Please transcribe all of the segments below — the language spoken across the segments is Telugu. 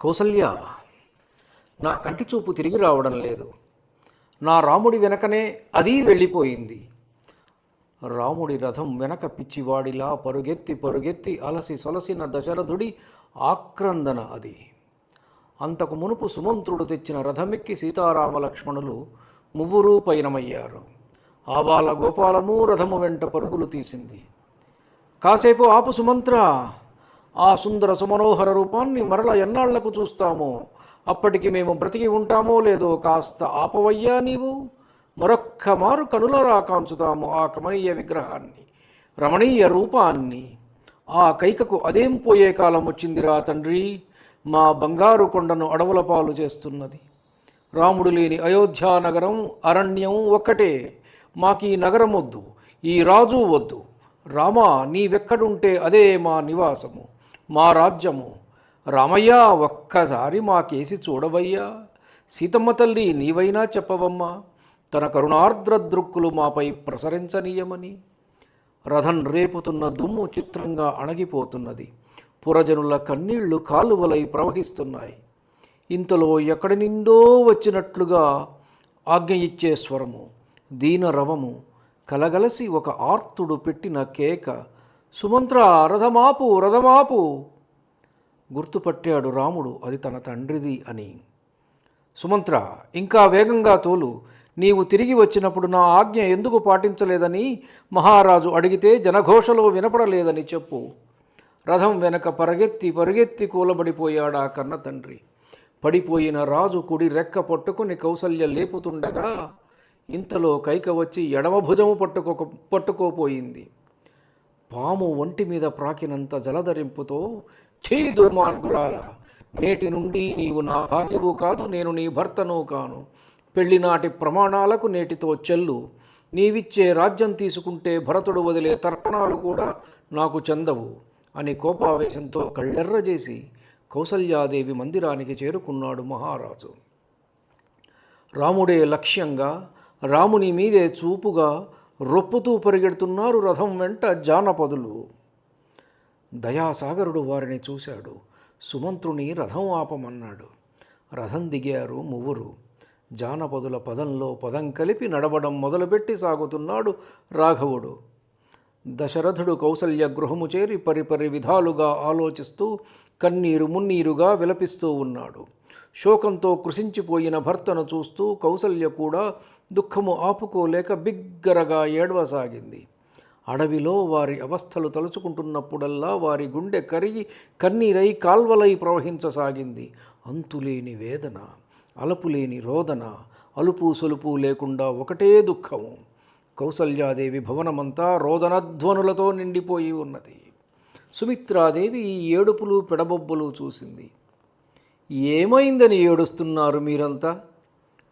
కౌసల్య నా కంటి చూపు తిరిగి రావడం లేదు. నా రాముడి వెనకనే అది వెళ్ళిపోయింది. రాముడి రథం వెనక పిచ్చివాడిలా పరుగెత్తి పరుగెత్తి అలసి సొలసిన దశరథుడి ఆక్రందన అది. అంతకు మునుపు సుమంత్రుడు తెచ్చిన రథమెక్కి సీతారామ లక్ష్మణులు మువ్వురూ పయనమయ్యారు ఆబాల గోపాలము రథము వెంట పరుగులు తీసింది. కాసేపు ఆపు సుమంత్ర ఆ సుందర సుమనోహర రూపాన్ని మరల ఎన్నాళ్ళకు చూస్తామో? అప్పటికి మేము బ్రతికి ఉంటామో లేదో కాస్త ఆపవయ్యా నీవు. మరొక్క మారు కనులరా కాంచుతాము ఆ కమనీయ విగ్రహాన్ని రమణీయ రూపాన్ని. ఆ కైకకు అదేం పోయే కాలం వచ్చిందిరా తండ్రి? మా బంగారు కొండను అడవుల పాలు చేస్తున్నది. రాముడు లేని అయోధ్యా నగరం అరణ్యం ఒక్కటే. మాకీ నగరం వద్దు ఈ రాజు వద్దు. రామా నీవెక్కడుంటే అదే మా నివాసము. మా రాజ్యము. రామయ్య ఒక్కసారి మాకేసి చూడవయ్యా. సీతమ్మ తల్లి నీవైనా చెప్పవమ్మా. తన కరుణార్ద్ర దృక్కులు మాపై ప్రసరించనీయమని. రథం రేపుతున్న దుమ్ము చిత్రంగా అణగిపోతున్నది. పురజనుల కన్నీళ్ళు కాలువలై ప్రవహిస్తున్నాయి. ఇంతలో ఎక్కడి నిండో వచ్చినట్లుగా ఆజ్ఞ ఇచ్చే స్వరము దీన రవము కలగలసి ఒక ఆర్తుడు పెట్టిన కేక సుమంత్ర రథమాపు రథమాపు. గుర్తుపట్టాడు రాముడు అది తన తండ్రిది అని. సుమంత్ర ఇంకా వేగంగా తోలు నీవు తిరిగి వచ్చినప్పుడు నా ఆజ్ఞ ఎందుకు పాటించలేదని మహారాజు అడిగితే జనఘోషలో వినపడలేదని చెప్పు. రథం వెనక పరుగెత్తి పరుగెత్తి కూలబడిపోయాడా కన్న తండ్రి. పడిపోయిన రాజు కుడి రెక్క పట్టుకుని కౌసల్య లేపుతుండగా ఇంతలో కైక వచ్చి ఎడమ భుజము పట్టుకో పట్టుకోపోయింది. పాము ఒంటి మీద ప్రాకినంత జలధరింపుతో చేయి దుర్మార్గురాల నేటి నుండి నీవు నా భార్యవు కాదు నేను నీ భర్తను కాను. పెళ్ళినాటి ప్రమాణాలకు నేటితో చెల్లు. నీవిచ్చే రాజ్యం తీసుకుంటే భరతుడు వదిలే తర్పణాలు కూడా నాకు చెందవు అని కోపావేశంతో కళ్ళెర్రజేసి కౌసల్యాదేవి మందిరానికి చేరుకున్నాడు మహారాజు. రాముడే లక్ష్యంగా రాముని మీదే చూపుగా రొప్పుతూ పరిగెడుతున్నారు రథం వెంట జానపదులు. దయాసాగరుడు వారిని చూశాడు. సుమంత్రుని రథం ఆపమన్నాడు. రథం దిగారు మువ్వురు. జానపదుల పదంలో పదం కలిపి నడవడం మొదలుపెట్టి సాగుతున్నాడు రాఘవుడు. దశరథుడు కౌసల్య గృహము చేరి పరిపరి విధాలుగా ఆలోచిస్తూ కన్నీరు మున్నీరుగా విలపిస్తూ ఉన్నాడు. శోకంతో కృషించిపోయిన భర్తను చూస్తూ కౌసల్య కూడా దుఃఖము ఆపుకోలేక బిగ్గరగా ఏడవసాగింది. అడవిలో వారి అవస్థలు తలుచుకుంటున్నప్పుడల్లా వారి గుండె కరిగి కన్నీరై కాల్వలై ప్రవహించసాగింది. అంతులేని వేదన అలపులేని రోదన అలుపు సొలుపు లేకుండా ఒకటే దుఃఖము. కౌసల్యాదేవి భవనమంతా రోదనధ్వనులతో నిండిపోయి ఉన్నది. సుమిత్రాదేవి ఈ ఏడుపులు పెడబొబ్బులు చూసింది. ఏమైందని ఏడుస్తున్నారు మీరంతా?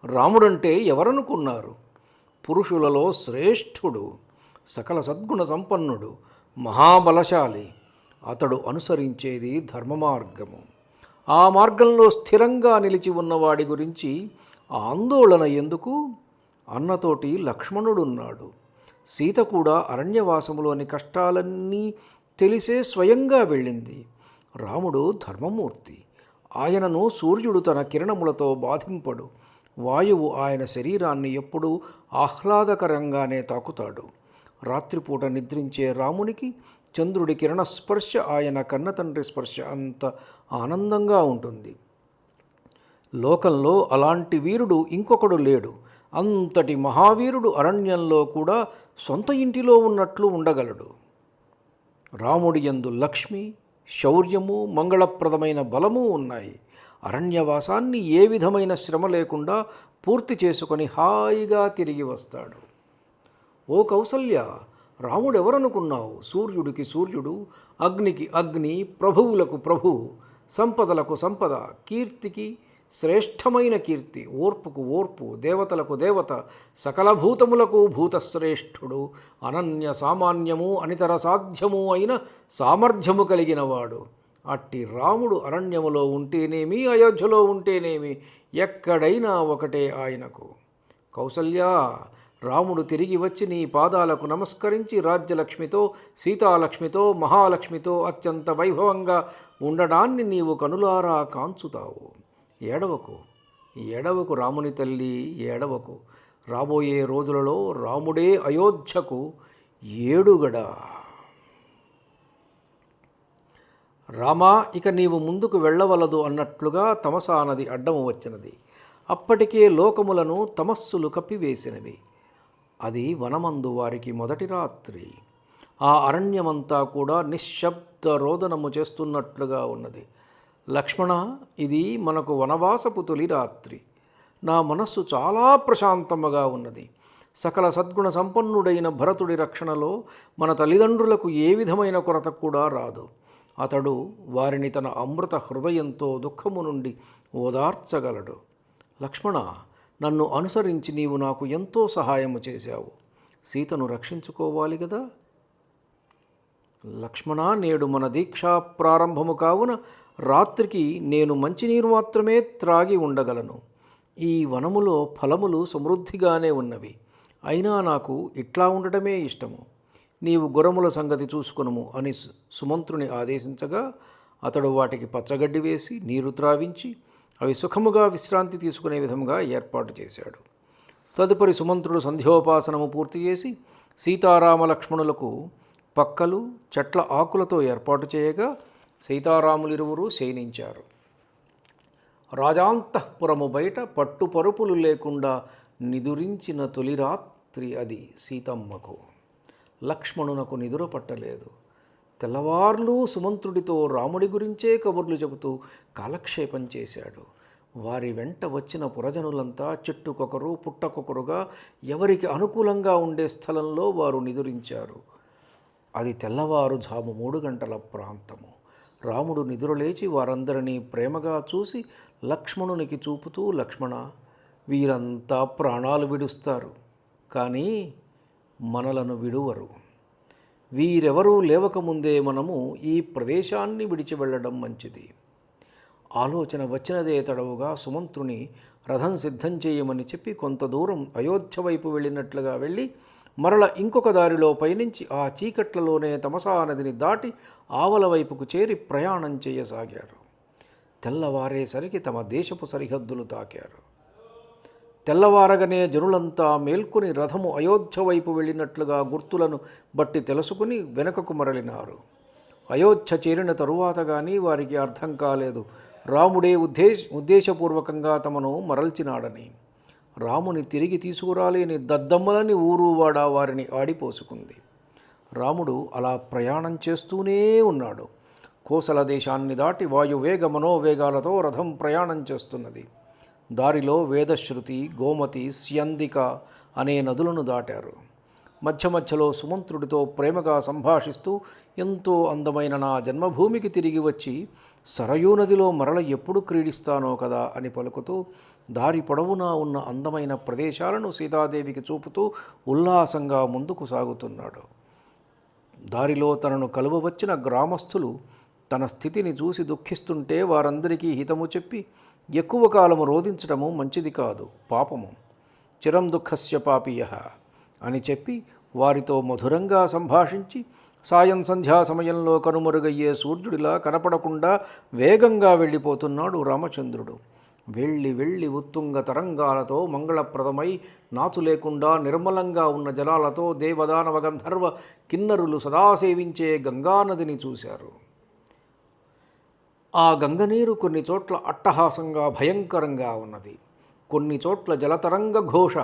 రాముడంటే ఎవరనుకున్నారు? పురుషులలో శ్రేష్ఠుడు సకల సద్గుణ సంపన్నుడు మహాబలశాలి. అతడు అనుసరించేది ధర్మ మార్గము ఆ మార్గంలో స్థిరంగా నిలిచి ఉన్నవాడి గురించి ఆందోళన ఎందుకు? అన్నతోటి లక్ష్మణుడున్నాడు. సీత కూడా అరణ్యవాసములోని కష్టాలన్నీ తెలిసే స్వయంగా వెళ్ళింది. రాముడు ధర్మమూర్తి. ఆయనను సూర్యుడు తన కిరణములతో బాధింపడు. వాయువు ఆయన శరీరాన్ని ఎప్పుడూ ఆహ్లాదకరంగానే తాకుతాడు. రాత్రిపూట నిద్రించే రామునికి చంద్రుడి కిరణ స్పర్శ ఆయన కన్నతండ్రి స్పర్శ అంత ఆనందంగా ఉంటుంది. లోకంలో అలాంటి వీరుడు ఇంకొకడు లేడు. అంతటి మహావీరుడు అరణ్యంలో కూడా సొంత ఇంటిలో ఉన్నట్లు ఉండగలడు. రాముడి యందు లక్ష్మి శౌర్యము మంగళప్రదమైన బలము ఉన్నాయి. అరణ్యవాసాన్ని ఏ విధమైన శ్రమ లేకుండా పూర్తి చేసుకొని హాయిగా తిరిగి వస్తాడు. ఓ కౌసల్య రాముడెవరనుకున్నావు? సూర్యుడికి సూర్యుడు అగ్నికి అగ్ని ప్రభువులకు ప్రభువు సంపదలకు సంపద కీర్తికి శ్రేష్టమైన కీర్తి ఓర్పుకు ఓర్పు దేవతలకు దేవత సకల భూతములకు భూతశ్రేష్ఠుడు అనన్య సామాన్యము అనితర సాధ్యము అయిన సామర్థ్యము కలిగినవాడు. అట్టి రాముడు అరణ్యములో ఉంటేనేమి అయోధ్యలో ఉంటేనేమి ఎక్కడైనా ఒకటే ఆయనకు. కౌసల్యా రాముడు తిరిగి వచ్చి నీ పాదాలకు నమస్కరించి రాజ్యలక్ష్మితో సీతాలక్ష్మితో మహాలక్ష్మితో అత్యంత వైభవంగా ఉండడాన్ని నీవు కనులారా కాంచుతావు. ఏడవకు. ఏడవకు రాముని తల్లి ఏడవకు. రాబోయే రోజులలో రాముడే అయోధ్యకు ఏడుగడ. రామా ఇక నీవు ముందుకు వెళ్ళవలదు అన్నట్లుగా తమసా నది అడ్డము వచ్చినది. అప్పటికే లోకములను తమస్సులు కప్పివేసినవి. అది వనమందు వారికి మొదటి రాత్రి. ఆ అరణ్యమంతా కూడా నిశ్శబ్ద రోదనము చేస్తున్నట్లుగా ఉన్నది. లక్ష్మణ ఇది మనకు వనవాసపు తొలి రాత్రి. నా మనస్సు చాలా ప్రశాంతముగా ఉన్నది. సకల సద్గుణ సంపన్నుడైన భరతుడి రక్షణలో మన తల్లిదండ్రులకు ఏ విధమైన కొరత కూడా రాదు. అతడు వారిని తన అమృత హృదయంతో దుఃఖము నుండి ఓదార్చగలడు. లక్ష్మణ నన్ను అనుసరించి నీవు నాకు ఎంతో సహాయము చేశావు. సీతను రక్షించుకోవాలి కదా లక్ష్మణ నేడు మన దీక్షా ప్రారంభము కావున రాత్రికి నేను మంచినీరు మాత్రమే త్రాగి ఉండగలను. ఈ వనములో ఫలములు సమృద్ధిగానే ఉన్నవి. అయినా నాకు ఇట్లా ఉండటమే ఇష్టము. నీవు గురముల సంగతి చూసుకునుము అని సుమంత్రుని ఆదేశించగా అతడు వాటికి పచ్చగడ్డి వేసి నీరు త్రావించి అవి సుఖముగా విశ్రాంతి తీసుకునే విధంగా ఏర్పాటు చేశాడు. తదుపరి సుమంత్రుడు సంధ్యోపాసనము పూర్తి చేసి సీతారామ లక్ష్మణులకు పక్కలు చెట్ల ఆకులతో ఏర్పాటు చేయగా సీతారాములిరువురు శయనించారు. రాజాంతఃపురము బయట పట్టుపరుపులు లేకుండా నిదురించిన తొలి రాత్రి అది సీతమ్మకు. లక్ష్మణునకు నిదుర పట్టలేదు. తెల్లవార్లు సుమంత్రుడితో రాముడి గురించే కబుర్లు చెబుతూ కాలక్షేపం చేశాడు. వారి వెంట వచ్చిన పురజనులంతా చెట్టుకొకరు పుట్టకొకరుగా ఎవరికి అనుకూలంగా ఉండే స్థలంలో వారు నిదురించారు. అది తెల్లవారుజాము మూడు గంటల ప్రాంతము. రాముడు నిద్రలేచి వారందరినీ ప్రేమగా చూసి లక్ష్మణునికి చూపుతూ లక్ష్మణ వీరంతా ప్రాణాలు విడుస్తారు కానీ మనలను విడువరు. వీరెవరూ లేవకముందే మనము ఈ ప్రదేశాన్ని విడిచి వెళ్ళడం మంచిది. ఆలోచన వచ్చినదే తడవుగా సుమంత్రుని రథం సిద్ధం చేయమని చెప్పి కొంత దూరం అయోధ్య వైపు వెళ్ళినట్లుగా వెళ్ళి మరల ఇంకొక దారిలో పయనించి ఆ చీకట్లలోనే తమసా నదిని దాటి ఆవల వైపుకు చేరి ప్రయాణం చేయసాగారు. తెల్లవారేసరికి తమ దేశపు సరిహద్దులు తాకారు. తెల్లవారగనే జనులంతా మేల్కొని రథము అయోధ్య వైపు వెళ్ళినట్లుగా గుర్తులను బట్టి తెలుసుకుని వెనుకకు మరలినారు. అయోధ్య చేరిన తరువాత కానీ వారికి అర్థం కాలేదు. రాముడే ఉద్దేశ ఉద్దేశపూర్వకంగా తమను మరల్చినాడని. రాముని తిరిగి తీసుకురాలేని దద్దమ్మలని ఊరువాడ వారిని ఆడిపోసుకుంది. రాముడు అలా ప్రయాణం చేస్తూనే ఉన్నాడు. కోసల దేశాన్ని దాటి వాయువేగ మనోవేగాలతో రథం ప్రయాణం చేస్తున్నది. దారిలో వేదశ్రుతి గోమతి స్యందిక అనే నదులను దాటారు. మధ్య మధ్యలో సుమంత్రుడితో ప్రేమగా సంభాషిస్తూ ఎంతో అందమైన నా జన్మభూమికి తిరిగి వచ్చి సరయూ నదిలో మరల ఎప్పుడు క్రీడిస్తానో కదా అని పలుకుతూ దారి పొడవునా ఉన్న అందమైన ప్రదేశాలను సీతాదేవికి చూపుతూ ఉల్లాసంగా ముందుకు సాగుతున్నాడు. దారిలో తనను కలువవచ్చిన గ్రామస్థులు తన స్థితిని చూసి దుఃఖిస్తుంటే వారందరికీ హితము చెప్పి ఎక్కువ కాలము రోధించడము మంచిది కాదు పాపము. చిరం దుఃఖస్య పాపియ అని చెప్పి వారితో మధురంగా సంభాషించి సాయం సంధ్యా సమయంలో కనుమరుగయ్యే సూర్యుడిలా కనపడకుండా వేగంగా వెళ్ళిపోతున్నాడు రామచంద్రుడు. వెళ్ళి వెళ్ళి ఉత్తుంగ తరంగాలతో మంగళప్రదమై నాచు లేకుండా నిర్మలంగా ఉన్న జలాలతో దేవదానవ గంధర్వ కిన్నరులు సదా సేవించే గంగానదిని చూశారు. ఆ గంగనీరు కొన్ని చోట్ల అట్టహాసంగా భయంకరంగా ఉన్నది. కొన్ని చోట్ల జలతరంగ ఘోష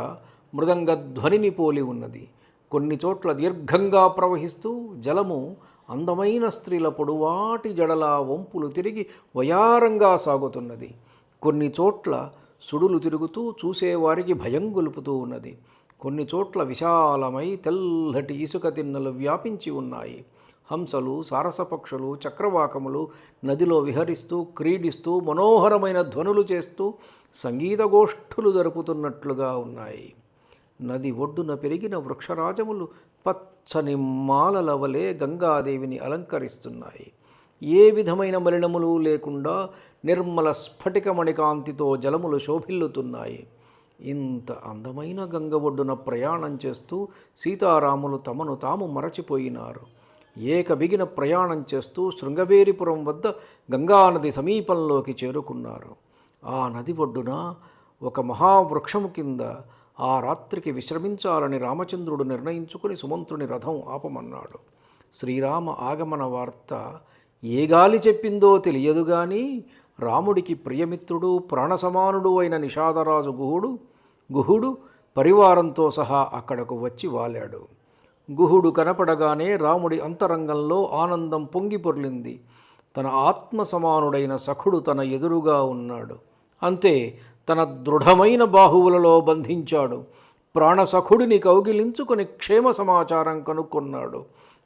మృదంగ ధ్వనిని పోలి ఉన్నది. కొన్ని చోట్ల దీర్ఘంగా ప్రవహిస్తూ జలము అందమైన స్త్రీల పొడువాటి జడల వంపులు తిరిగి వయారంగా సాగుతున్నది. కొన్ని చోట్ల సుడులు తిరుగుతూ చూసేవారికి భయం గొలుపుతూ ఉన్నది. కొన్ని చోట్ల విశాలమై తెల్లటి ఇసుక తిన్నలు వ్యాపించి ఉన్నాయి. హంసలు సారసపక్షులు చక్రవాకములు నదిలో విహరిస్తూ క్రీడిస్తూ మనోహరమైన ధ్వనులు చేస్తూ సంగీతగోష్ఠులు జరుపుతున్నట్లుగా ఉన్నాయి. నది ఒడ్డున పెరిగిన వృక్షరాజములు పచ్చని మాలల వలె గంగాదేవిని అలంకరిస్తున్నాయి. ఏ విధమైన మలినములు లేకుండా నిర్మల స్ఫటికమణికాంతితో జలములు శోభిల్లుతున్నాయి. ఇంత అందమైన గంగ ఒడ్డున ప్రయాణం చేస్తూ సీతారాములు తమను తాము మరచిపోయినారు. ఏకబిగిన ప్రయాణం చేస్తూ శృంగబేరిపురం వద్ద గంగానది సమీపంలోకి చేరుకున్నారు. ఆ నది ఒడ్డున ఒక మహావృక్షము కింద ఆ రాత్రికి విశ్రమించాలని రామచంద్రుడు నిర్ణయించుకుని సుమంత్రుని రథం ఆపమన్నాడు. శ్రీరామ ఆగమన వార్త ఏ గాలి చెప్పిందో తెలియదు గాని రాముడికి ప్రియమిత్రుడు ప్రాణసమానుడు అయిన నిషాదరాజు గుహుడు గుహుడు పరివారంతో సహా అక్కడకు వచ్చి వాలాడు. గుహుడు కనపడగానే రాముడి అంతరంగంలో ఆనందం పొంగి పొర్లింది. తన ఆత్మ సమానుడైన సఖుడు తన ఎదురుగా ఉన్నాడు. అంతే తన దృఢమైన బాహువులలో బంధించాడు. ప్రాణసఖుడిని కౌగిలించుకొని క్షేమ సమాచారం కనుక్కున్నాడు.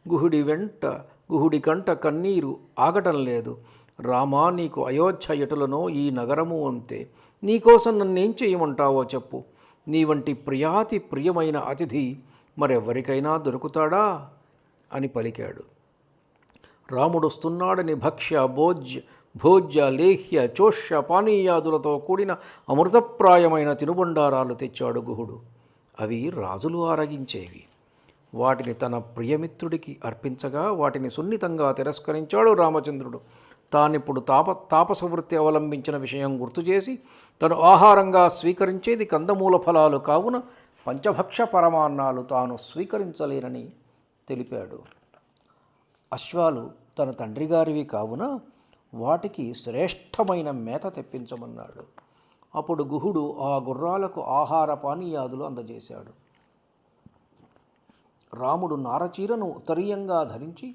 గుహుడి వెంట గుహుడి కంట కన్నీరు ఆగటం లేదు. రామా నీకు అయోధ్య ఎటులనో ఈ నగరము అంతే. నీకోసం నన్నేం చేయమంటావో చెప్పు. నీ వంటి ప్రియాతి ప్రియమైన అతిథి మరెవరికైనా దొరుకుతాడా? అని పలికాడు. రాముడొస్తున్నాడని భక్ష్య భోజ్య భోజ్య లేహ్య చోష్య పానీయాదులతో కూడిన అమృతప్రాయమైన తినుబండారాలు తెచ్చాడు గుహుడు. అవి రాజులు ఆరగించేవి. వాటిని తన ప్రియమిత్రుడికి అర్పించగా వాటిని సున్నితంగా తిరస్కరించాడు రామచంద్రుడు. తానిప్పుడు తాప తాపసవృత్తి అవలంబించిన విషయం గుర్తు చేసి తను ఆహారంగా స్వీకరించేది కందమూల ఫలాలు కావున పంచభక్ష పరమాన్నాలు తాను స్వీకరించలేనని తెలిపాడు. అశ్వాలు తన తండ్రి గారివి కావున వాటికి శ్రేష్టమైన మేత తెప్పించమన్నాడు. అప్పుడు గుహుడు ఆ గుర్రాలకు ఆహార పానీయాదులు అందజేశాడు. రాముడు నారచీరను ఉత్తరీయంగా ధరించి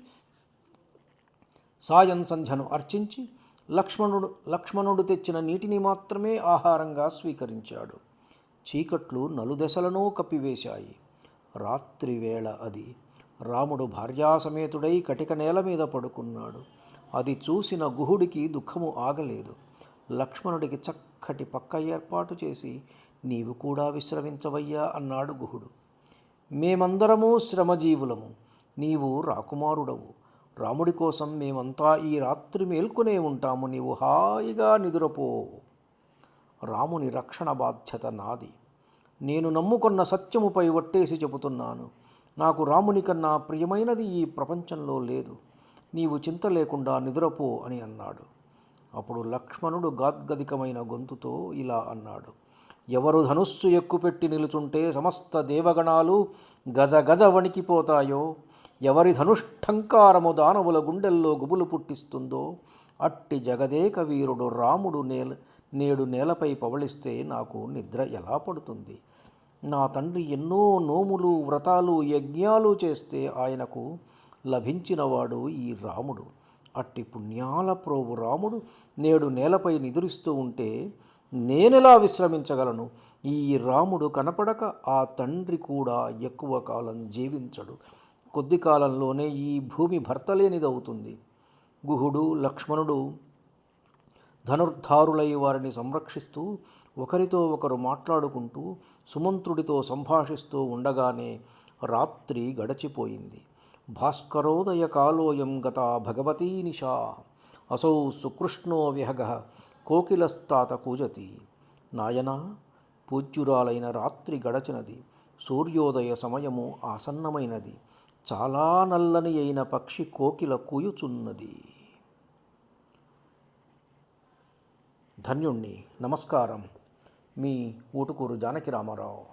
సాయం సంధ్యను అర్చించి లక్ష్మణుడు లక్ష్మణుడు తెచ్చిన నీటిని మాత్రమే ఆహారంగా స్వీకరించాడు. చీకట్లు నలుదెసలను కప్పివేశాయి. రాత్రివేళ అది రాముడు భార్యాసమేతుడై కటిక నేల మీద పడుకున్నాడు. అది చూసిన గుహుడికి దుఃఖము ఆగలేదు. లక్ష్మణుడికి చక్కటి పక్క ఏర్పాటు చేసి నీవు కూడా విశ్రమించవయ్యా అన్నాడు గుహుడు. మేమందరము శ్రమజీవులము. నీవు రాకుమారుడవు. రాముడి కోసం మేమంతా ఈ రాత్రి మేల్కొనే ఉంటాము. నీవు హాయిగా నిదురపో. రాముని రక్షణ బాధ్యత నాది. నేను నమ్ముకున్న సత్యముపై వట్టేసి చెబుతున్నాను. నాకు రాముని కన్నా ప్రియమైనది ఈ ప్రపంచంలో లేదు. నీవు చింత లేకుండా నిద్రపో అని అన్నాడు. అప్పుడు లక్ష్మణుడు గాద్గదికమైన గొంతుతో ఇలా అన్నాడు. ఎవరు ధనుస్సు ఎక్కుపెట్టి నిలుచుంటే సమస్త దేవగణాలు గజ గజ వణికిపోతాయో? ఎవరి ధనుష్ఠంకారము దానవుల గుండెల్లో గుబులు పుట్టిస్తుందో? అట్టి జగదేక వీరుడు రాముడు నేల నేడు నేలపై పవళిస్తే నాకు నిద్ర ఎలా పడుతుంది? నా తండ్రి ఎన్నో నోములు వ్రతాలు యజ్ఞాలు చేస్తే ఆయనకు లభించినవాడు ఈ రాముడు. అట్టి పుణ్యాల ప్రోవు రాముడు నేడు నేలపై నిదురిస్తూ ఉంటే నేనెలా విశ్రమించగలను? ఈ రాముడు కనపడక ఆ తండ్రి కూడా ఎక్కువ కాలం జీవించడు. కొద్ది కాలంలోనే ఈ భూమి భర్తలేనిదవుతుంది. గుహుడు లక్ష్మణుడు ధనుర్ధారులై వారిని సంరక్షిస్తూ ఒకరితో ఒకరు మాట్లాడుకుంటూ సుమంత్రుడితో సంభాషిస్తూ ఉండగానే రాత్రి గడచిపోయింది. భాస్కరోదయకాలోయం గత భగవతీ నిశా. అసౌ సుకృష్ణో విహగ కోకిలస్తాత కూజతి. నాయన పూజ్యురాలైన రాత్రి గడచినది. సూర్యోదయ సమయము ఆసన్నమైనది. చాలా నల్లని అయిన పక్షి కోకిల కూయుచున్నది. ధన్యుణ్ణి. నమస్కారం. మీ ఊటుకూరు జానకి రామారావు.